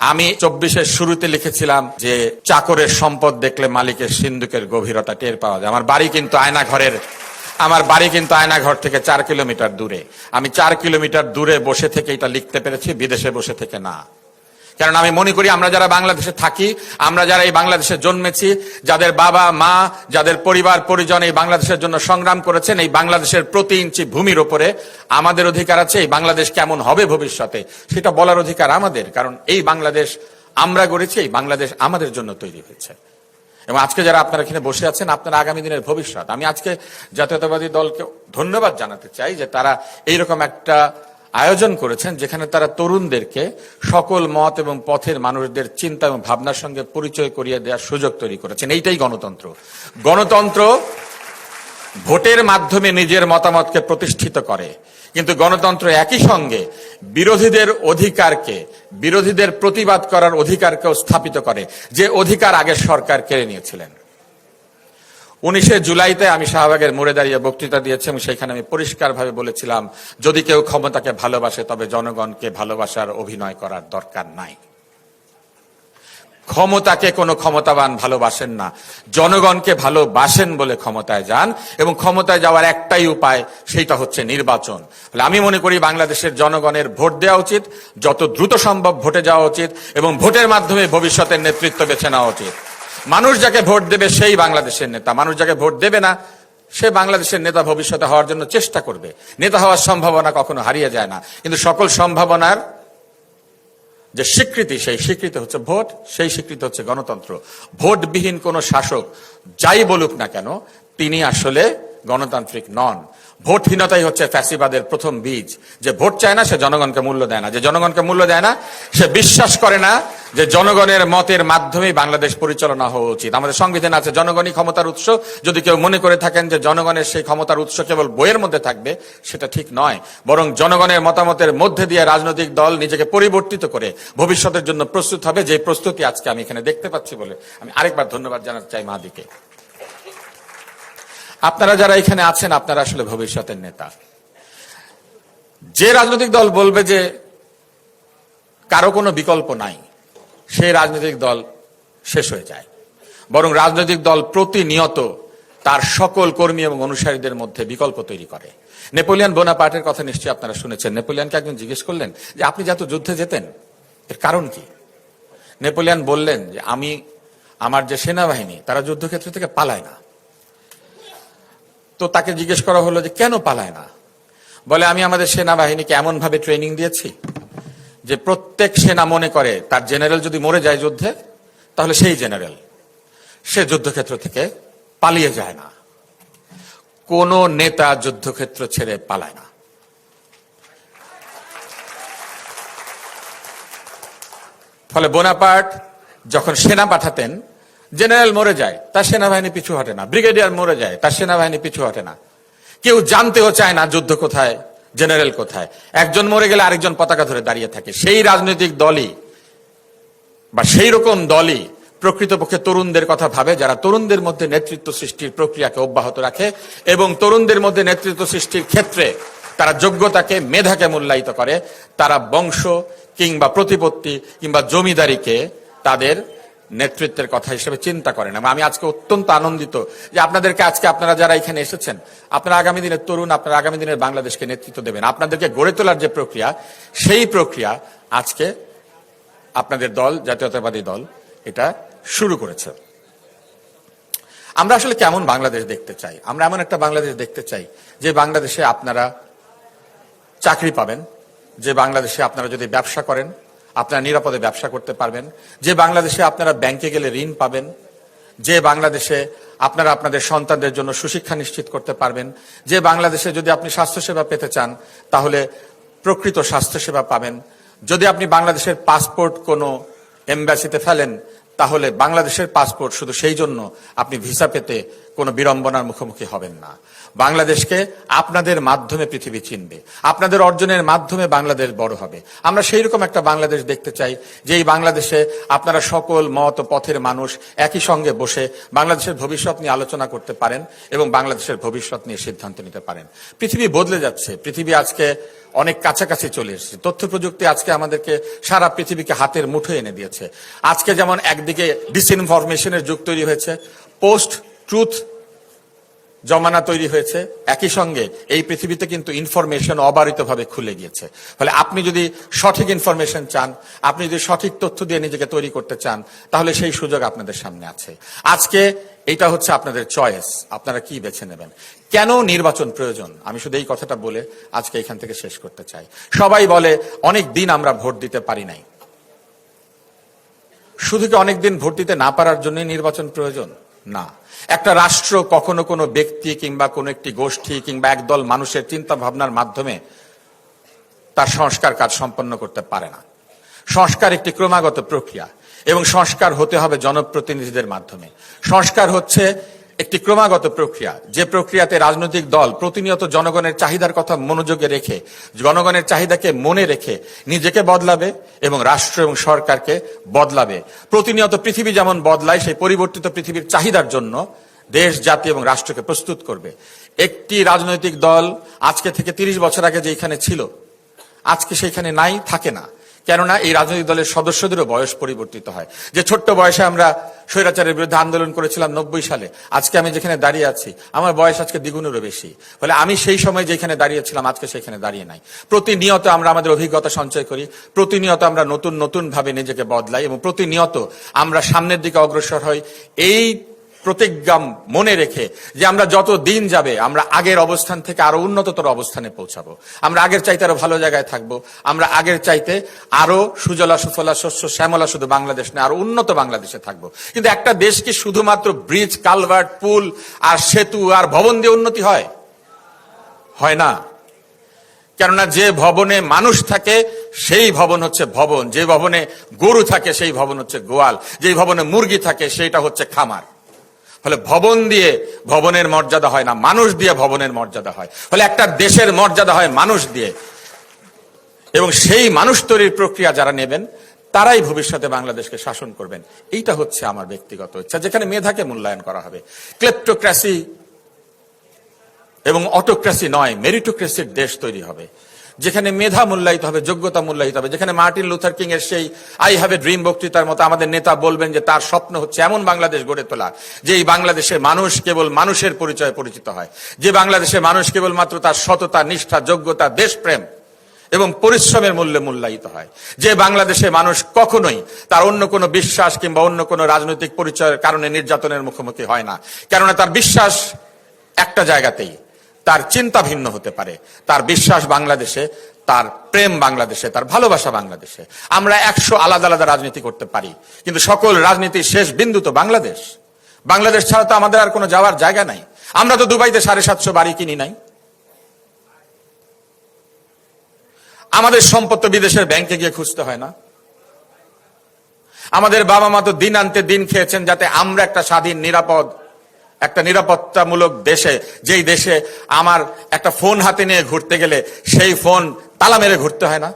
আমি চব্বিশের শুরুতে লিখেছিলাম যে চাকরের সম্পদ দেখলে মালিকের সিন্ধুকের গভীরতা টের পাওয়া যায়। আমার বাড়ি কিন্তু আয়না ঘরের আমার বাড়ি কিন্তু আয়নাঘর থেকে চার কিলোমিটার দূরে। আমি চার কিলোমিটার দূরে বসে থেকে এটা লিখতে পেরেছি, বিদেশে বসে থেকে না। কারণ আমি মনে করি আমরা যারা বাংলাদেশে থাকি, আমরা যারা এই বাংলাদেশে জন্মেছি, যাদের বাবা, মা, যাদের পরিবার, পরিজন এই বাংলাদেশের জন্য সংগ্রাম করেছেন, এই বাংলাদেশের প্রতি ইঞ্চি ভূমির ওপরে আমাদের অধিকার আছে, এই বাংলাদেশ কেমন হবে ভবিষ্যতে, সেটা বলার অধিকার আমাদের, কারণ এই বাংলাদেশ আমরা গড়েছি, এই বাংলাদেশ আমাদের জন্য তৈরি হয়েছে। এবং আজকে যারা আপনারা এখানে বসে আছেন, আপনারা আগামী দিনের ভবিষ্যৎ। আমি আজকে জাতীয়তাবাদী দলকে ধন্যবাদ জানাতে চাই যে তারা এইরকম একটা আয়োজন করেছেন, যেখানে তারা তরুণদেরকে সকল মত এবং পথের মানুষদের চিন্তা এবং ভাবনার সঙ্গে পরিচয় করিয়ে দেওয়ার সুযোগ তৈরি করেছেন। এইটাই গণতন্ত্র। গণতন্ত্র ভোটের মাধ্যমে নিজের মতামতকে প্রতিষ্ঠিত করে। কিন্তু গণতন্ত্র একই সঙ্গে বিরোধীদের অধিকারকে, বিরোধীদের প্রতিবাদ করার অধিকারকেও স্থাপিত করে, যে অধিকার আগের সরকার কেড়ে নিয়েছিলেন। উনিশে জুলাইতে আমি শাহবাগের মোড়ে দাঁড়িয়ে বক্তৃতা দিয়েছি এবং সেখানে আমি পরিষ্কারভাবে বলেছিলাম, যদি কেউ ক্ষমতাকে ভালোবাসে, তবে জনগণকে ভালোবাসার অভিনয় করার দরকার নাই। ক্ষমতাকে কোনো ক্ষমতাবান ভালোবাসেন না। জনগণকে ভালোবাসেন বলে ক্ষমতায় যান এবং ক্ষমতায় যাওয়ার একটাই উপায়, সেইটা হচ্ছে নির্বাচন। আমি মনে করি বাংলাদেশের জনগণের ভোট দেওয়া উচিত, যত দ্রুত সম্ভব ভোটে যাওয়া উচিত এবং ভোটের মাধ্যমে ভবিষ্যতের নেতৃত্ব বেছে নেওয়া উচিত। মানুষ যাকে ভোট দেবে সেই বাংলাদেশের নেতা। মানুষ যাকে ভোট দেবে না, সে বাংলাদেশের নেতা ভবিষ্যতে হওয়ার জন্য চেষ্টা করবে। নেতা হওয়ার সম্ভাবনা কখনো হারিয়ে যায় না। কিন্তু সকল সম্ভাবনার যে স্বীকৃতি, সেই স্বীকৃতি হচ্ছে ভোট, সেই স্বীকৃতি হচ্ছে গণতন্ত্র। ভোটবিহীন কোন শাসক যাই বলুক না কেন, তিনি আসলে গণতান্ত্রিক নন। ভোটহীনতাই হচ্ছে ফ্যাসিবাদের প্রথম বীজ। যে ভোট চায় না, সে জনগণকে মূল্য দেয় না। যে জনগণকে মূল্য দেয় না, সে বিশ্বাস করে না যে জনগণের মতের মাধ্যমেই বাংলাদেশ পরিচালনা হওয়া উচিত। আমাদের সংবিধান আছে, জনগণই ক্ষমতার উৎস। যদি কেউ মনে করে থাকেন যে জনগণের সেই ক্ষমতার উৎস কেবল বইয়ের মধ্যে থাকবে, সেটা ঠিক নয়। বরং জনগণের মতামতের মধ্যে দিয়ে রাজনৈতিক দল নিজেকে পরিবর্তিত করে ভবিষ্যতের জন্য প্রস্তুত হবে। যে প্রস্তুতি আজকে আমি এখানে দেখতে পাচ্ছি বলে আমি আরেকবার ধন্যবাদ জানাতে চাই মাদিকে আপনারা যারা এখানে আছেন, আপনারা আসলে ভবিষ্যতের নেতা। যে রাজনৈতিক দল বলবে যে কারও কোনো বিকল্প নাই, সেই রাজনৈতিক দল শেষ হয়ে যায়। বরং রাজনৈতিক দল প্রতিনিয়ত তার সকল কর্মী এবং অনুসারীদের মধ্যে বিকল্প তৈরি করে। নেপোলিয়ান বোনাপার্টের কথা নিশ্চয়ই আপনারা শুনেছেন। নেপোলিয়ানকে একজন জিজ্ঞেস করলেন যে, আপনি যত যুদ্ধে যেতেন, এর কারণ কি? নেপোলিয়ান বললেন যে, আমি, আমার যে সেনাবাহিনী, তারা যুদ্ধক্ষেত্র থেকে পালায় না। তো তাকে জিজ্ঞেস করা হলো যে, কেন পালায় না? বলে, আমি আমাদের সেনাবাহিনীকে এমন ভাবে ট্রেনিং দিয়েছি যে প্রত্যেক সেনা মনে করে তার জেনারেল যদি মরে যায় যুদ্ধে, তাহলে সেই জেনারেল সে যুদ্ধক্ষেত্র থেকে পালিয়ে যায় না। কোন নেতা যুদ্ধক্ষেত্র ছেড়ে পালায় না। ফলে বোনাপার্ট যখন সেনা পাঠাতেন জেনারেল মরে যায়, তার সেনাবাহিনী পিছু হটে না। ব্রিগেডিয়ার মরে যায়, তার সেনাবাহিনী পিছু হটে না। কেউ জানতেও চায় না যুদ্ধ কোথায়, জেনারেল কোথায়। একজন মরে গেলে আরেকজন পতাকা ধরে দাঁড়িয়ে থাকে। সেই রাজনৈতিক দলই বা সেই রকম দলই প্রকৃতপক্ষে তরুণদের কথা ভাবে, যারা তরুণদের মধ্যে নেতৃত্ব সৃষ্টির প্রক্রিয়াকে অব্যাহত রাখে এবং তরুণদের মধ্যে নেতৃত্ব সৃষ্টির ক্ষেত্রে তারা যোগ্যতাকে, মেধাকে মূল্যায়িত করে। তারা বংশ কিংবা প্রতিপত্তি কিংবা জমিদারিকে তাদের নেতৃত্বের কথা হিসেবে চিন্তা করেন এবং আমি আজকে অত্যন্ত আনন্দিত যে আপনাদেরকে আজকে আপনারা যারা এখানে এসেছেন, আপনারা আগামী দিনের তরুণ, আপনারা আগামী দিনের বাংলাদেশকে নেতৃত্ব দেবেন। আপনাদেরকে গড়ে তোলার যে প্রক্রিয়া, সেই প্রক্রিয়া আজকে আপনাদের দল, জাতীয়তাবাদী দল, এটা শুরু করেছে। আমরা আসলে কেমন বাংলাদেশ দেখতে চাই? আমরা এমন একটা বাংলাদেশ দেখতে চাই যে বাংলাদেশে আপনারা চাকরি পাবেন, যে বাংলাদেশে আপনারা যদি ব্যবসা করেন আপনারা নিরাপদে ব্যবসা করতে পারবেন। যে বাংলাদেশে আপনারা ব্যাংকে গেলে ঋণ পাবেন, যে বাংলাদেশে আপনারা আপনাদের সন্তানদের জন্য সুশিক্ষা নিশ্চিত করতে পারবেন, যে বাংলাদেশে যদি আপনি স্বাস্থ্যসেবা পেতে চান, তাহলে প্রকৃত স্বাস্থ্যসেবা পাবেন। যদি আপনি বাংলাদেশের পাসপোর্ট কোনো এমবাসিতে ফেলেন, তাহলে বাংলাদেশের পাসপোর্ট শুধু সেই জন্য আপনি ভিসা পেতে কোনো বিড়ম্বনার মুখোমুখি হবেন না। বাংলাদেশকে আপনাদের মাধ্যমে পৃথিবী চিনবে। আপনাদের অর্জনের মাধ্যমে বাংলাদেশ বড় হবে। আমরা সেই রকম একটা বাংলাদেশ দেখতে চাই যে এই বাংলাদেশে আপনারা সকল মত পথের মানুষ একই সঙ্গে বসে বাংলাদেশের ভবিষ্যৎ নিয়ে আলোচনা করতে পারেন এবং বাংলাদেশের ভবিষ্যৎ নিয়ে সিদ্ধান্ত নিতে পারেন। পৃথিবী বদলে যাচ্ছে। পৃথিবী আজকে অনেক কাছাকাছি চলে এসেছে। তথ্য প্রযুক্তি আজকে আমাদেরকে সারা পৃথিবীকে হাতের মুঠো এনে দিয়েছে। আজকে যেমন একদিকে ডিসইনফরমেশনের যুগ তৈরি হয়েছে পোস্ট ট্রুথ জমানা তৈরি হয়েছে। একই সঙ্গে এই পৃথিবীতে কিন্তু ইনফরমেশন অবারিতভাবে খুলে গিয়েছে। ফলে আপনি যদি সঠিক ইনফরমেশন চান, আপনি যদি সঠিক তথ্য দিয়ে নিজেকে তৈরি করতে চান, তাহলে সেই সুযোগ আপনাদের সামনে আছে। আজকে এটা হচ্ছে আপনাদের চয়েস আপনারা কি বেছে নেবেন? কেন নির্বাচন প্রয়োজন? আমি শুধু এই কথাটা বলে আজকে এখান থেকে শেষ করতে চাই। সবাই বলে, অনেক দিন আমরা ভোট দিতে পারি নাই। শুধু কি অনেকদিন ভোট দিতে না পারার জন্যই নির্বাচন প্রয়োজন? না। একটা রাষ্ট্র কখনো কোনো ব্যক্তি কিংবা কোনো একটি গোষ্ঠী কিংবা একদল মানুষের চিন্তা ভাবনার মাধ্যমে তার সংস্কার কাজ সম্পন্ন করতে পারে না। সংস্কার একটি ক্রমাগত প্রক্রিয়া এবং সংস্কার হতে হবে জনপ্রতিনিধিদের মাধ্যমে। সংস্কার হচ্ছে একটি ক্রমাগত প্রক্রিয়া। যে প্রক্রিয়াতে রাজনৈতিক দল প্রতিনিয়ত জনগণের চাহিদার কথা মনোযোগে রেখে, জনগণের চাহিদাকে মনে রেখে নিজেকে বদলাবে এবং রাষ্ট্র এবং সরকারকে বদলাবে। প্রতিনিয়ত পৃথিবী যেমন বদলায়, সেই পরিবর্তিত পৃথিবীর চাহিদার জন্য দেশ, জাতি এবং রাষ্ট্রকে প্রস্তুত করবে। একটি রাজনৈতিক দল আজকে থেকে তিরিশ বছর আগে যেখানে ছিল, আজকে সেইখানে নাই, থাকে না। কেননা এই রাজনৈতিক দলের সদস্যদেরও বয়স পরিবর্তিত হয়। যে ছোট্ট বয়সে আমরা স্বৈরাচারের বিরুদ্ধে আন্দোলন করেছিলাম নব্বই সালে, আজকে আমি যেখানে দাঁড়িয়ে আছি, আমার বয়স আজকে দ্বিগুণেরও বেশি। ফলে আমি সেই সময় যেখানে দাঁড়িয়েছিলাম, আজকে সেখানে দাঁড়িয়ে নাই। প্রতিনিয়ত আমরা আমাদের অভিজ্ঞতা সঞ্চয় করি, প্রতিনিয়ত আমরা নতুন নতুন ভাবে নিজেকে বদলাই এবং প্রতিনিয়ত আমরা সামনের দিকে অগ্রসর হই। এই প্রতিজ্ঞা মনে রেখে যে আমরা যত দিন যাবে, আমরা আগের অবস্থান থেকে আরও উন্নততর অবস্থানে পৌঁছাবো। আমরা আগের চাইতে আরও ভালো জায়গায় থাকব। আমরা আগের চাইতে আরও সুজলা, সুফলা, শস্য, শ্যামলা শুধু বাংলাদেশ না আরও উন্নত বাংলাদেশে থাকব। কিন্তু একটা দেশ কি শুধুমাত্র ব্রিজ, কালভার্ট, পুল আর সেতু আর ভবন দিয়ে উন্নতি হয়? হয় না। কেননা যে ভবনে মানুষ থাকে, সেই ভবন হচ্ছে ভবন। যে ভবনে গরু থাকে, সেই ভবন হচ্ছে গোয়াল। যে ভবনে মুরগি থাকে, সেইটা হচ্ছে খামার। ফলে ভবন দিয়ে ভবনের মর্যাদা হয় না, মানুষ দিয়ে ভবনের মর্যাদা হয়। ফলে একটা দেশের মর্যাদা হয় মানুষ দিয়ে। এবং সেই মানুষ তৈরির প্রক্রিয়া যারা নেবেন, তারাই ভবিষ্যতে বাংলাদেশকে শাসন করবেন। এইটা হচ্ছে আমার ব্যক্তিগত ইচ্ছা, যেখানে মেধাকে মূল্যায়ন করা হবে। ক্লেপ্টোক্রাসি এবং অটোক্রাসি নয় মেরিটোক্রেসির দেশ তৈরি হবে। যেখানে মেধা মূল্যায়িত হবে, যোগ্যতা মূল্যায়িত হবে, যেখানে মার্টিন লুথার কিং এর সেই আই হ্যাভ এ ড্রিম বক্তৃতার মতো আমাদের নেতা বলবেন যে তার স্বপ্ন হচ্ছে এমন বাংলাদেশ গড়ে তোলা যে এই বাংলাদেশে মানুষ কেবল মানুষের পরিচয়ে পরিচিত হয়, যে বাংলাদেশে মানুষ কেবলমাত্র তার সততা, নিষ্ঠা, যোগ্যতা, দেশপ্রেম এবং পরিশ্রমের মূল্যে মূল্যায়িত হয়, যে বাংলাদেশে মানুষ কখনোই তার অন্য কোনো বিশ্বাস কিংবা অন্য কোনো রাজনৈতিক পরিচয়ের কারণে নির্যাতনের মুখোমুখি হয় না, কেননা তার বিশ্বাস একটা জায়গাতেই তার চিন্তা ভিন্ন হতে পারে। তার বিশ্বাস বাংলাদেশে, তার প্রেম বাংলাদেশে, তার ভালোবাসা বাংলাদেশে। আমরা একশো আলাদা আলাদা রাজনীতি করতে পারি। কিন্তু সকল রাজনীতির শেষ বিন্দু তো বাংলাদেশ। বাংলাদেশ ছাড়া তো আমাদের আর কোনো যাওয়ার জায়গা নাই। আমরা তো দুবাইতে সাড়ে সাতশো বাড়ি কিনি নাই। আমাদের সম্পদ তো বিদেশের ব্যাংকে গিয়ে খুঁজতে হয় না। আমাদের বাবা মা তো দিন আনতে দিন খেয়েছেন যাতে আমরা একটা স্বাধীন, নিরাপদ একটা নিরাপত্তামূলক দেশে, যেই দেশে আমার একটা ফোন হাতে নিয়ে ঘুরতে গেলে সেই ফোন তালা মেরে ঘুরতে হয় না?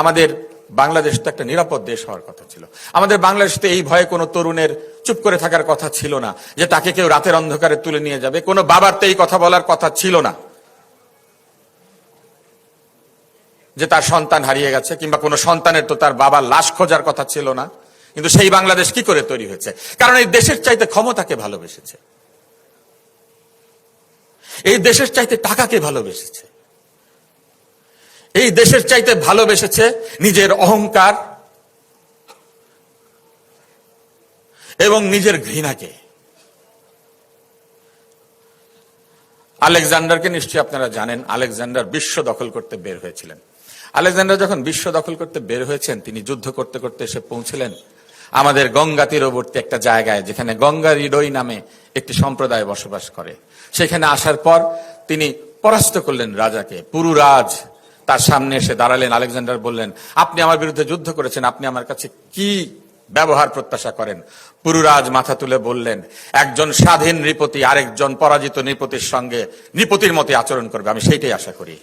আমাদের বাংলাদেশ তো একটা নিরাপদ দেশ হওয়ার কথা ছিল। আমাদের বাংলাদেশে এই ভয়ে কোনো তরুণের চুপ করে থাকার কথা ছিল না, যে তাকে কেউ রাতের অন্ধকারে তুলে নিয়ে যাবে। কোনো বাবার তো এই কথা বলার কথা ছিল না। যে তার সন্তান হারিয়ে গেছে, কিংবা কোনো সন্তানের তো তার বাবার লাশ খোঁজার কথা ছিল না। কিন্তু সেই বাংলাদেশ কি করে তৈরি হয়েছে? কারণ এই দেশের চাইতে ক্ষমতাকে ভালোবেসেছে। এই দেশের চাইতে টাকাকে ভালোবেসেছে। এই দেশের চাইতে ভালোবেসেছে নিজের অহংকার এবং নিজের ঘৃণাকে। আলেকজান্ডারকে নিশ্চয়ই আপনারা জানেন, আলেকজান্ডার বিশ্ব দখল করতে বের হয়েছিলেন। আলেকজান্ডার যখন বিশ্ব দখল করতে বের হয়েছেন, তিনি যুদ্ধ করতে করতে এসে পৌঁছলেন। আমাদের গঙ্গা তীরবর্তী একটা জায়গায়, যেখানে গঙ্গা হৃদয় নামে একটি সম্প্রদায় বসবাস করে। সেখানে আসার পর তিনি পরাস্ত করলেন রাজাকে। পুরু রাজ তার সামনে এসে দাঁড়ালেন। আলেকজান্ডার বললেন, আপনি আমার বিরুদ্ধে যুদ্ধ করেছেন, আপনি আমার কাছে কি ব্যবহার প্রত্যাশা করেন? পুরুরাজ মাথা তুলে বললেন, একজন স্বাধীন নৃপতি আরেকজন পরাজিত নৃপতির সঙ্গে নৃপতির মতে আচরণ করবে। আমি সেইটাই আশা করি।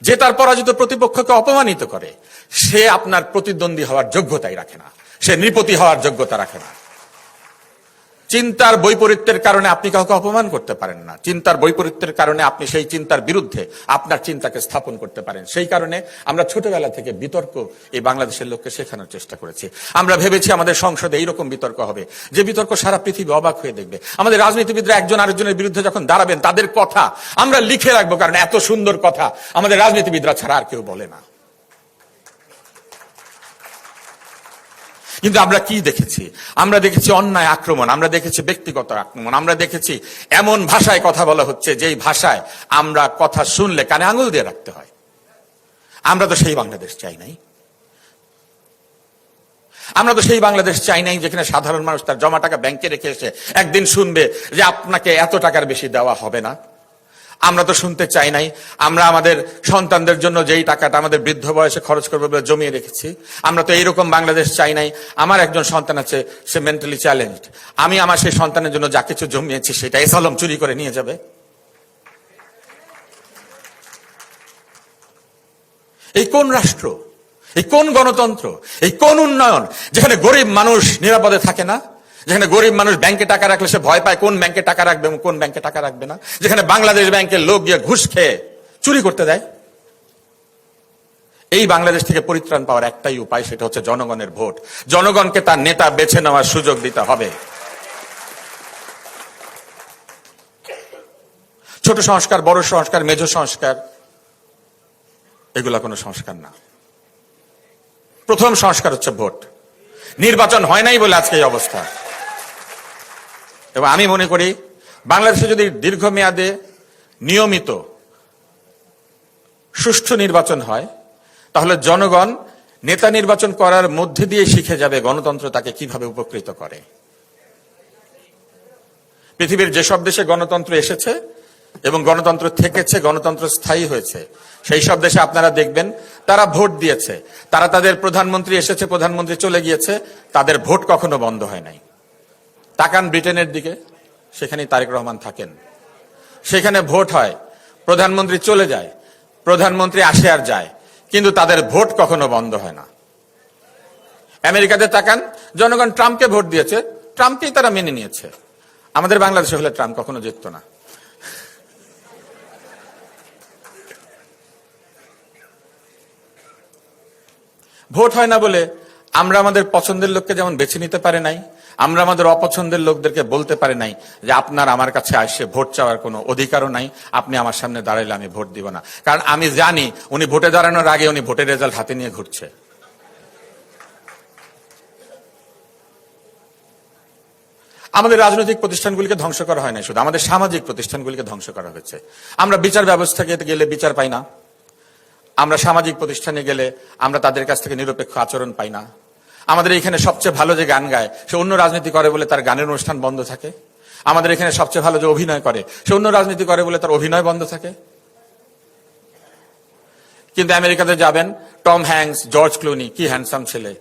যে তার পরাজিত প্রতিপক্ষকে অপমানিত করে, সে আপনার প্রতিদ্বন্দ্বী হওয়ার যোগ্যতাই রাখে না। সে নৃপতি হওয়ার যোগ্যতা রাখে না। চিন্তার বৈপরীত্যের কারণে আপনি কাউকে অপমান করতে পারেন না। চিন্তার বৈপরীত্যের কারণে আপনি সেই চিন্তার বিরুদ্ধে আপনার চিন্তাকে স্থাপন করতে পারেন। সেই কারণে আমরা ছোটবেলা থেকে বিতর্ক এই বাংলাদেশের লোককে শেখানোর চেষ্টা করেছি। আমরা ভেবেছি আমাদের সংসদে এইরকম বিতর্ক হবে। যে বিতর্ক সারা পৃথিবী অবাক হয়ে দেখবে। আমাদের রাজনীতিবিদরা একজন আরেকজনের বিরুদ্ধে যখন দাঁড়াবেন, তাদের কথা আমরা লিখে রাখব, কারণ এত সুন্দর কথা আমাদের রাজনীতিবিদরা ছাড়া আর কেউ বলে না। কিন্তু আমরা কি দেখেছি? আমরা দেখেছি অন্যায় আক্রমণ, আমরা দেখেছি ব্যক্তিগত আক্রমণ, আমরা দেখেছি এমন ভাষায় কথা বলা হচ্ছে যেই ভাষায় আমরা কথা শুনলে কানে আঙুল দিয়ে রাখতে হয়। আমরা তো সেই বাংলাদেশ চাই নাই। আমরা তো সেই বাংলাদেশ চাই নাই যেখানে সাধারণ মানুষ তার জমা টাকা ব্যাংকে রেখে এসে একদিন শুনবে যে আপনাকে এত টাকার বেশি দেওয়া হবে না। আমরা তো শুনতে চাই নাই। আমরা আমাদের সন্তানদের জন্য যেই টাকাটা আমাদের বৃদ্ধ বয়সে খরচ করবে বলে জমিয়ে রেখেছি, আমরা তো এইরকম বাংলাদেশ চাই নাই। আমার একজন সন্তান আছে, সে মেন্টালি চ্যালেঞ্জড আমি আমার সেই সন্তানের জন্য যা কিছু জমিয়েছি সেটা এসালম চুরি করে নিয়ে যাবে। এই কোন রাষ্ট্র? এই কোন গণতন্ত্র? এই কোন উন্নয়ন? যেখানে গরিব মানুষ নিরাপদে থাকে না? যেখানে গরিব মানুষ ব্যাংকে টাকা রাখলে সে ভয় পায় কোন ব্যাংকে টাকা রাখবে কোন ব্যাংকে টাকা রাখবে না। যেখানে বাংলাদেশ ব্যাংকের লোক গিয়ে ঘুষ খেয়ে চুরি করতে দেয়। এই বাংলাদেশ থেকে পরিত্রাণ পাওয়ার একটাই উপায়, সেটা হচ্ছে জনগণের ভোট। জনগণকে তার নেতা বেছে নেওয়ার সুযোগ দিতে হবে। ছোট সংস্কার, বড় সংস্কার, মেজ সংস্কার, এগুলা কোনো সংস্কার না। প্রথম সংস্কার হচ্ছে ভোট। নির্বাচন হয় নাই বলে আজকে এই অবস্থা। এবং আমি মনে করি বাংলাদেশে যদি দীর্ঘমেয়াদে নিয়মিত সুষ্ঠু নির্বাচন হয়, তাহলে জনগণ নেতা নির্বাচন করার মধ্যে দিয়ে শিখে যাবে গণতন্ত্র তাকে কীভাবে উপকৃত করে। পৃথিবীর যেসব দেশে গণতন্ত্র এসেছে এবং গণতন্ত্র থেকেছে, গণতন্ত্র স্থায়ী হয়েছে, সেই সব দেশে আপনারা দেখবেন তারা ভোট দিয়েছে। তারা তাদের প্রধানমন্ত্রী এসেছে, প্রধানমন্ত্রী চলে গিয়েছে, তাদের ভোট কখনো বন্ধ হয় নাই। তাকান ব্রিটেনের দিকে, সেখানেই তারেক রহমান থাকেন। সেখানে ভোট হয়, প্রধানমন্ত্রী চলে যায়, প্রধানমন্ত্রী আসে আর যায়, কিন্তু তাদের ভোট কখনো বন্ধ হয় না। আমেরিকাতে তাকান, জনগণ ট্রাম্পকে ভোট দিয়েছে, ট্রাম্পকেই তারা মেনে নিয়েছে। আমাদের বাংলাদেশে হলে ট্রাম্প কখনো জিততো না। ভোট হয় না বলে আমরা আমাদের পছন্দের লোককে যেমন বেছে নিতে পারে নাই আমরা আমাদের অপছন্দের লোকদেরকে বলতে পারে নাই যে আপনার আমার কাছে আসে ভোট চাওয়ার কোনো অধিকারও নাই, আপনি আমার সামনে দাঁড়াইলে আমি ভোট দিব না। কারণ আমি জানি উনি ভোটে দাঁড়ানোর আগে উনি ভোটের রেজাল্ট হাতে নিয়ে ঘুরছে। আমাদের রাজনৈতিক প্রতিষ্ঠানগুলিকে ধ্বংস করা হয় না শুধু, আমাদের সামাজিক প্রতিষ্ঠানগুলিকে ধ্বংস করা হয়েছে। আমরা বিচার ব্যবস্থাকে গেলে বিচার পাই না। আমরা সামাজিক প্রতিষ্ঠানে গেলে আমরা তাদের কাছ থেকে নিরপেক্ষ আচরণ পাই না। আমাদের এখানে সবচেয়ে ভালো যে গান গায়, সে অন্য রাজনীতি করে বলে তার গানের অনুষ্ঠান বন্ধ থাকে। আমাদের এখানে সবচেয়ে ভালো যে অভিনয় করে, সে অন্য রাজনীতি করে বলে তার অভিনয় বন্ধ থাকে। কিন্তু আমেরিকাতে যাবেন, টম হ্যাংস জর্জ ক্লুনি, কি হ্যান্ডসাম ছেলে।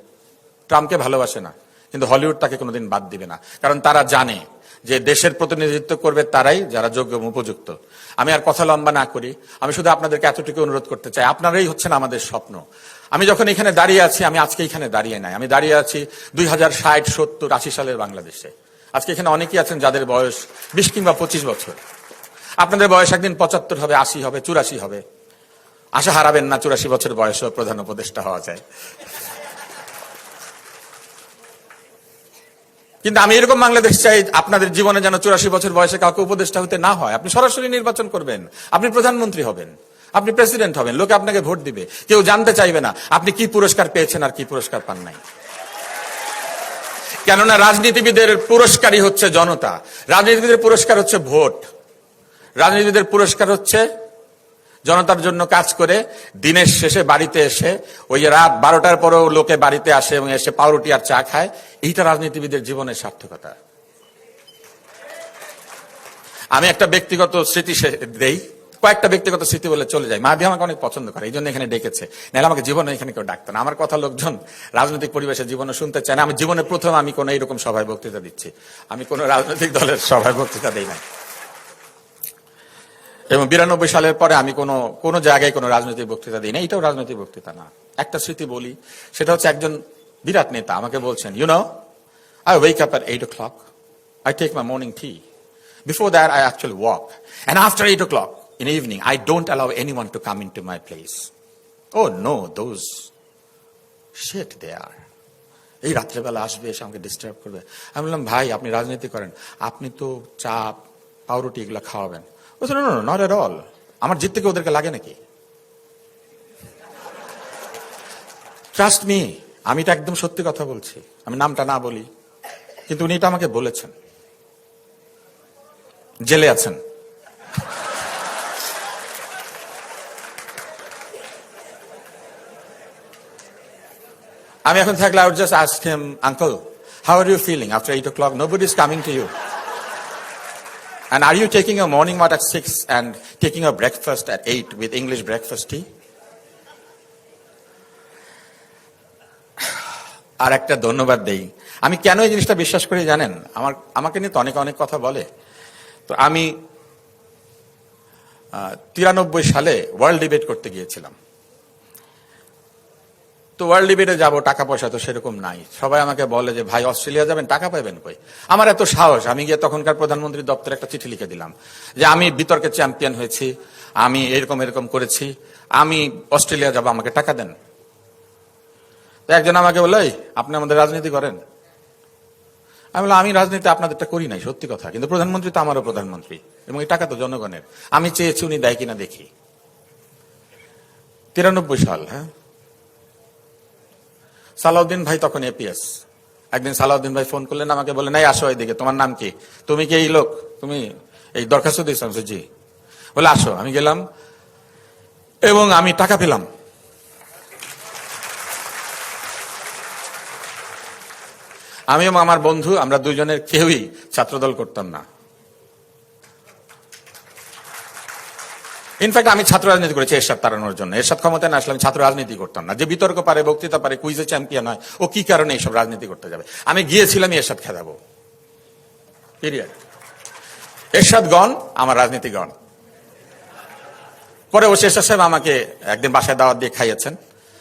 ট্রাম্পকে ভালোবাসে না, কিন্তু হলিউড তাকে কোনোদিন বাদ দিবে না। কারণ তারা জানে যে দেশের প্রতিনিধিত্ব করবে তারাই যারা যোগ্য উপযুক্ত। আমি আর কথা লম্বা না করি, আমি শুধু আপনাদেরকে এতটুকু অনুরোধ করতে চাই। আপনারাই হচ্ছেন আমাদের স্বপ্ন। আমি যখন এখানে দাঁড়িয়ে আছি, আমি আজকে এখানে দাঁড়িয়ে নাই। আমি দাঁড়িয়ে আছি দুই হাজার ষাট, সত্তর, আশি সালের বাংলাদেশে। আজকে এখানে অনেকেই আছেন যাদের বয়স বিশ কিংবা পঁচিশ বছর। আপনাদের বয়স একদিন পঁচাত্তর হবে, আশি হবে, চুরাশি হবে। আশা হারাবেন না, চুরাশি বছর বয়সেও প্রধান উপদেষ্টা হওয়া যায়। কিন্তু আমি এরকম বাংলাদেশ চাই, আপনাদের জীবনে যেন চুরাশি বছর বয়সে কাউকে উপদেষ্টা হতে না হয়। আপনি সরাসরি নির্বাচন করবেন। আপনি প্রধানমন্ত্রী হবেন। আপনি প্রেসিডেন্ট হবেন, লোকে আপনাকে ভোট দিবে। কেউ জানতে চাইবে না, আপনি কি পুরস্কার পেয়েছেন আর কি পুরস্কার পান নাই। কেননা রাজনীতিবিদের পুরস্কারই হচ্ছে জনতা, রাজনীতিবিদের পুরস্কার হচ্ছে ভোট, রাজনীতিবিদের পুরস্কার হচ্ছে জনতার জন্য কাজ করে, দিনের শেষে বাড়িতে এসে, ওই রাত বারোটার পরেও লোকে বাড়িতে আসে এবং এসে পাউরুটি আর চা খায়, এইটা রাজনীতিবিদের জীবনের সার্থকতা। আমি একটা ব্যক্তিগত স্মৃতি দেই কয়েকটা ব্যক্তিগত স্মৃতি বলে চলে যায়। মাহাদি আমাকে অনেক পছন্দ করে, এই জন্য এখানে ডেকেছে। নাহলে আমাকে জীবনে এখানে কেউ ডাকতো না। আমার কথা লোকজন রাজনৈতিক পরিবেশে জীবনে শুনতে চায় না। আমি জীবনে প্রথম আমি কোনো এইরকম সভায় বক্তৃতা দিচ্ছি। আমি কোনো রাজনৈতিক দলের সভায় বক্তৃতা দিই না এবং বিরানব্বই সালের পরে আমি কোনো কোনো জায়গায় কোনো রাজনৈতিক বক্তৃতা দিই না এটাও রাজনৈতিক বক্তৃতা না। একটা স্মৃতি বলি, সেটা হচ্ছে একজন বিরাট নেতা আমাকে বলছেন you know I wake up at eight o'clock I take my morning tea before that I actually walk and after eight o'clock I don't allow anyone to come into my place oh no those shit they are এই রাত্রেবেলা আসবে, এসে আমাকে disturb করবে। আমি বললাম, ভাই, আপনি রাজনীতি করেন। আপনি তো চা, পাউরুটি এগুলো খাওয়াবেন। নট এট অল আমার জিত থেকে ওদেরকে লাগে নাকি? ট্রাস্ট মি আমি এটা একদম সত্যি কথা বলছি। আমি নামটা না বলি, কিন্তু উনি এটা আমাকে বলেছেন। জেলে আছেন। আমি এখন থাকলে I would just ask him uncle how are you feeling after eight o'clock nobody is coming to you And are you taking a morning walk at 6 and taking a breakfast at 8 with English breakfast tea? আর একটা ধন্যবাদ দেই। আমি কেন এই জিনিসটা বিশ্বাস করি জানেন? আমার, আমাকে নিয়ে তো অনেক অনেক কথা বলে। তো আমি তিরানব্বই সালে ওয়ার্ল্ড ডিবেট করতে গিয়েছিলাম। তো ওয়ার্ল্ড ডিবেটে যাব, টাকা পয়সা তো সেরকম নাই। সবাই আমাকে বলে যে, ভাই, অস্ট্রেলিয়া যাবেন, টাকা পাবেন কই? আমার এত সাহস। আমি গিয়ে তখনকার প্রধানমন্ত্রী দপ্তরে একটা চিঠি লিখে দিলাম যে, আমি বিতর্কে চ্যাম্পিয়ন হয়েছি, আমি এরকম এরকম করেছি, আমি অস্ট্রেলিয়া যাব, আমাকে টাকা দেন। তো একজন আমাকে বলে আপনি আমাদের রাজনীতি করেন? আমি বললাম, আমি রাজনীতি আপনাদেরটা করি নাই, সত্যি কথা। কিন্তু প্রধানমন্ত্রী তো আমারও প্রধানমন্ত্রী এবং এই টাকা তো জনগণের। আমি চেয়েছি উনি দেয় কিনা দেখি। তিরানব্বই সাল হ্যাঁ? সালাউদ্দিন ভাই তখন এপিএস একদিন সালাউদ্দিন ভাই ফোন করলেন, আমাকে বলে নাই আসো এদিকে, তোমার নাম কি? তুমি কি এই লোক? তুমি এই দরখাস্ত দিয়েছ? জি। বলে, আসো। আমি গেলাম এবং আমি টাকা পেলাম। আমি এবং আমার বন্ধু, আমরা দুজনের কেউই ছাত্রদল করতাম না। ইনফ্যাক্ট আমি ছাত্র রাজনীতি করেছি এরশাদ তাড়ানোর জন্য। এরশাদ ক্ষমতায় না আসলে আমি ছাত্র রাজনীতি করতাম না। যে বিতর্ক পারে, বক্তৃতা পারে কুইজে চ্যাম্পিয়ন হয়, ও কি কারণে এইসব রাজনীতি করতে যাবে? আমি গিয়েছিলাম এরশাদ খেদাবো। পিরিয়ড এরশাদ গণ আমার রাজনীতি গণ পরে ও শেষা সাহেব আমাকে একদিন বাসায় দাওয়াত দিয়ে খাইয়েছেন।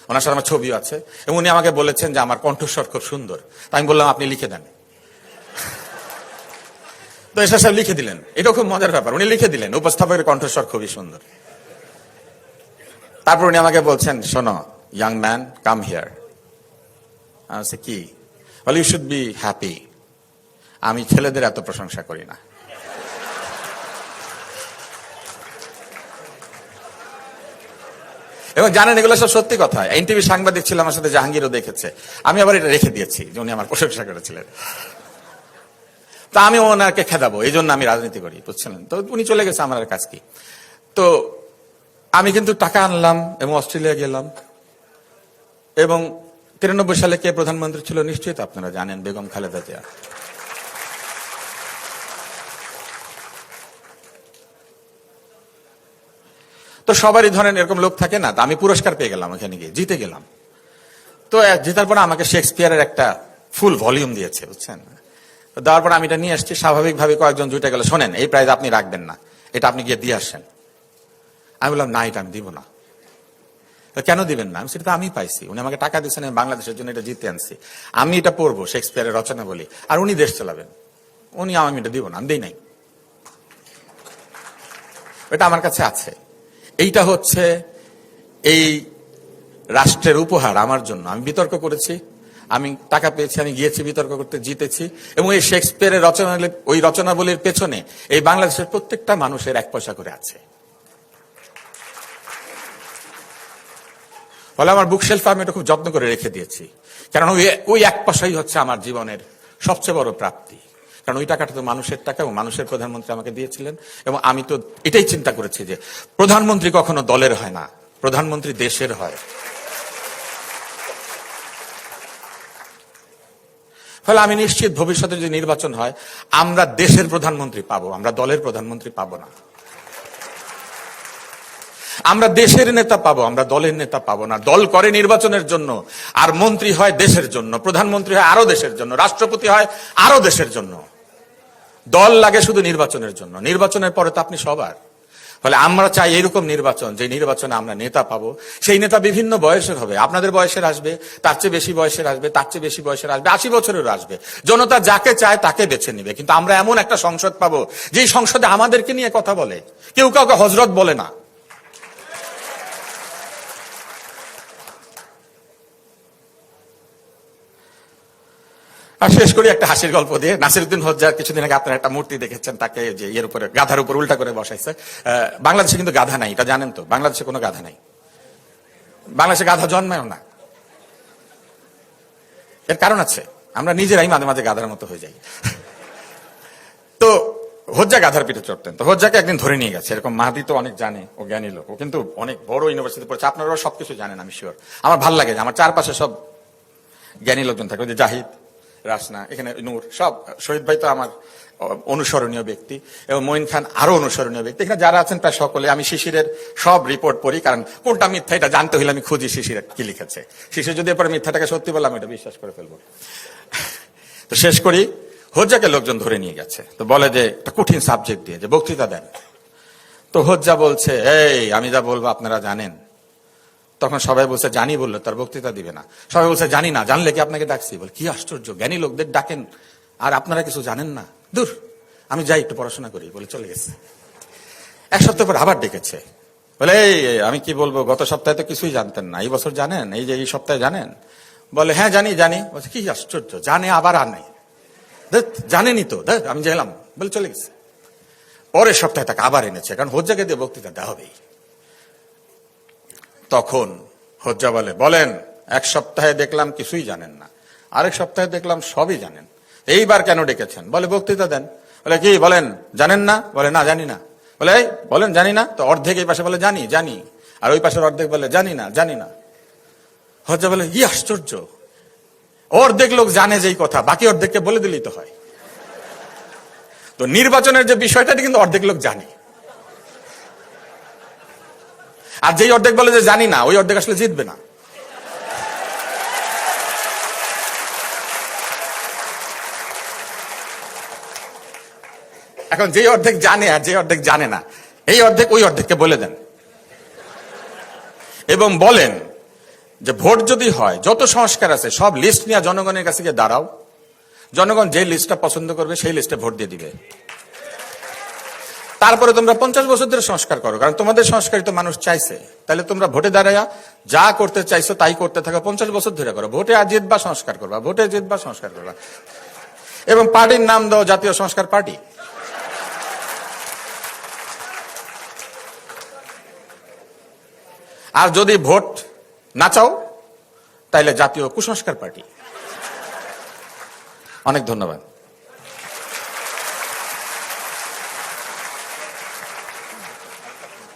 ওনার সাথে আমার ছবিও আছে। এবং উনি আমাকে বলেছেন যে, আমার কণ্ঠস্বর খুব সুন্দর। তাই আমি বললাম, আপনি লিখে দেন। তো এসা সাহেব লিখে দিলেন। এটা খুব মজার ব্যাপার, উনি লিখে দিলেন, উপস্থাপকের কণ্ঠস্বর খুবই সুন্দর। তারপর উনি আমাকে বলছেন, শোনো ইয়াং ম্যান কাম হিয়ার আমি কি? বলে ইউ শুড বি হ্যাপি আমি ছেলেদের এত প্রশংসা করি না। এবং জানেন, এগুলো সব সত্যি কথা। এনটিভি সাংবাদিক ছিল আমার সাথে, জাহাঙ্গীরও দেখেছে। আমি আবার এটা রেখে দিয়েছি যে উনি আমার প্রশংসা করেছিলেন। তা আমি ওনাকে খেদাবো, এই জন্য আমি রাজনীতি করি, বুঝছেন? তো উনি চলে গেছে আমার কাজ কি। তো আমি কিন্তু টাকা আনলাম এবং অস্ট্রেলিয়া গেলাম। এবং তিরানব্বই সালে কে প্রধানমন্ত্রী ছিল নিশ্চয়ই তো আপনারা জানেন, বেগম খালেদা জিয়া। তো সবারই ধরেন এরকম লোক থাকে না আমি পুরস্কার পেয়ে গেলাম ওখানে গিয়ে, জিতে গেলাম। তো জেতার পর আমাকে শেক্সপিয়ারের একটা ফুল ভলিউম দিয়েছে, বুঝছেন? দেওয়ার পর আমি এটা নিয়ে আসছি, স্বাভাবিকভাবে কয়েকজন জুটে গেলে। শোনেন, এই প্রাইজ আপনি রাখবেন না। এটা আপনি গিয়ে দিয়ে আসেন। আমি বললাম, না, এটা আমি দিব না। কেন দিবেন না? সেটা তো আমি পাইছি। উনি আমাকে টাকা দিচ্ছেন আমি বাংলাদেশের জন্য এটা জিতে আনছি। আমি এটা পড়ব, শেক্সপিয়ারের রচনা বলি। আর উনি দেশ চালাবেন। উনি আমি এটা দিব না, আমি দিই নাই। এটা আমার কাছে আছে। এইটা হচ্ছে এই রাষ্ট্রের উপহার আমার জন্য। আমি বিতর্ক করেছি আমি টাকা পেয়েছি, আমি গিয়েছি, বিতর্ক করতে, জিতেছি। এবং এই শেক্সপিয়ারের রচনা ওই রচনাবলীর পেছনে এই বাংলাদেশের প্রত্যেকটা মানুষের এক পয়সা করে আছে। ফলে আমার বুক শেলফ আমি এটা খুব যত্ন করে রেখে দিয়েছি। কারণ ওই ওই এক পয়সাই হচ্ছে আমার জীবনের সবচেয়ে বড় প্রাপ্তি। কারণ ওই টাকাটা তো মানুষের টাকা এবং মানুষের প্রধানমন্ত্রী আমাকে দিয়েছিলেন। এবং আমি তো এটাই চিন্তা করেছি যে প্রধানমন্ত্রী কখনো দলের হয় না, প্রধানমন্ত্রী দেশের হয়। ফলে আমি নিশ্চিত ভবিষ্যতে যদি নির্বাচন হয়, আমরা দেশের প্রধানমন্ত্রী পাবো, আমরা দলের প্রধানমন্ত্রী পাবো না। আমরা দেশের নেতা পাবো, আমরা দলের নেতা পাবো না। দল করে নির্বাচনের জন্য, আর মন্ত্রী হয় দেশের জন্য, প্রধানমন্ত্রী হয় আরও দেশের জন্য, রাষ্ট্রপতি হয় আরও দেশের জন্য। দল লাগে শুধু নির্বাচনের জন্য, নির্বাচনের পরে তো আপনি সবার। ফলে আমরা চাই এরকম নির্বাচন, যে নির্বাচনে আমরা নেতা পাবো। সেই নেতা বিভিন্ন বয়সের হবে। আপনাদের বয়সের আসবে, তার চেয়ে বেশি বয়সের আসবে, তার চেয়ে বেশি বয়সের আসবে, আশি বছরের আসবে। জনতা যাকে চায় তাকে বেছে নিবে। কিন্তু আমরা এমন একটা সংসদ পাবো, যেই সংসদে আমাদেরকে নিয়ে কথা বলে। কেউ কাউকে হজরত বলে না। আর শেষ করি একটা হাসির গল্প দিয়ে। নাসিরুদ্দিন হজ্জার কিছুদিন আগে আপনারা একটা মূর্তি দেখেছেন, তাকে যে ইয়ের উপরে, গাধার উপর উল্টা করে বসাইছে। বাংলাদেশে কিন্তু গাধা নাই, এটা জানেন তো? বাংলাদেশে কোনো গাধা নাই। বাংলাদেশে গাধা জন্মায়ও না। এর কারণ আছে, আমরা নিজেরাই মাঝে মাঝে গাধার মতো হয়ে যাই। তো হজ্জা গাধার পিঠে চড়তেন। তো হজ্জাকে একদিন ধরে নিয়ে গেছে। এরকম মাহাদি তো অনেক জানে, ও জ্ঞানী লোক। ও কিন্তু অনেক বড় ইউনিভার্সিটি পড়েছে। আপনারাও সবকিছু জানেন, আমি শিওর আমার ভালো লাগে আমার চারপাশে সব জ্ঞানী লোকজন থাকে, ওই যে জাহিদ রাসনা, এখানে নূর, সব, শহীদ ভাই তো আমার অনুসরণীয় ব্যক্তি, এবং মঈন খান আরও অনুসরণীয় ব্যক্তি। এখানে যারা আছেন প্রায় সকলে, আমি শিশিরের সব রিপোর্ট পড়ি, কারণ কোনটা মিথ্যা এটা জানতে হলে আমি খুঁজি শিশির কি লিখেছে। শিশির যদি এরপরে মিথ্যাটাকে সত্যি বললাম এটা বিশ্বাস করে ফেলব। তো শেষ করি, হজ্জাকে লোকজন ধরে নিয়ে গেছে। তো বলে যে, একটা কঠিন সাবজেক্ট দিয়ে, যে বক্তৃতা দেন। তো হজ্জা বলছে, এই, আমি যা বলব আপনারা জানেন। তখন সবাই বলছে, জানি বলল, তার বক্তৃতা দিবে না। সবাই বলছে, জানি না, জানলে কি আপনাকে ডাকছি? বল, কি আশ্চর্য, জ্ঞানী লোকদের ডাকেন। আর আপনারা কিছু জানেন না? দূর, আমি যাই, একটু পড়াশোনা করি, বলে চলে গেছে। এক সপ্তাহ পর আবার ডেকেছে। বলে, এই আমি কি বলব, গত সপ্তাহে তো কিছুই জানতেন না, এই বছর জানেন, এই যে এই সপ্তাহে জানেন? বলে হ্যাঁ জানি জানি। বলছে, কি আশ্চর্য, জানে আবার আর নাই। জানেনই তো দেখ আমি গেলাম বলে চলে গেছে। পরের সপ্তাহে তাকে আবার এনেছে, কারণ হজ্জাকে দিয়ে বক্তৃতা দেওয়া হবেই। তখন হজ্জা বলে বলেন, এক সপ্তাহে দেখলাম কিছুই জানেন না। আরেক সপ্তাহে দেখলাম সবই জানেন। এইবার কেন ডেকেছেন? বলে, বক্তৃতা দেন। বলে, কি বলেন? জানেন না? বলে, না, জানি না। বলে, এই, বলেন, জানি না? তো অর্ধেক এই পাশে বলে, জানি জানি। আর ওই পাশের অর্ধেক বলে, জানি না জানি না। হজ্জা বলে কি আশ্চর্য! অর্ধেক লোক জানে যেই কথা, বাকি অর্ধেককে বলে দিলেই তো হয়। তো নির্বাচনের যে বিষয়টা কিন্তু অর্ধেক লোক জানে। আর যেই অর্ধেক বলে যে জানি না, ওই অর্ধেক আসলে জিতবে না। এখন যেই অর্ধেক জানে আর যে অর্ধেক জানে না, এই অর্ধেক ওই অর্ধেককে বলে দেন। এবং বলেন যে ভোট যদি হয়, যত সংস্কার আছে, সব লিস্ট নিয়ে জনগণের কাছে গিয়ে দাঁড়াও। জনগণ যে লিস্টটা পছন্দ করবে, সেই লিস্টে ভোট দিয়ে দিবে। তারপরে তোমরা পঞ্চাশ বছর ধরে সংস্কার করো, কারণ তোমাদের সংস্কারই তো মানুষ চাইছে। তাহলে তোমরা ভোটে দাঁড়ায়া যা করতে চাইছো তাই করতে থাকো, পঞ্চাশ বছর ধরে করো। ভোটে জিতবা সংস্কার করবা, ভোটে জিতবা সংস্কার করবা। এবং পার্টির নাম দাও জাতীয় সংস্কার পার্টি। আর যদি ভোট না চাও, তাইলে জাতীয় কুসংস্কার পার্টি। অনেক ধন্যবাদ।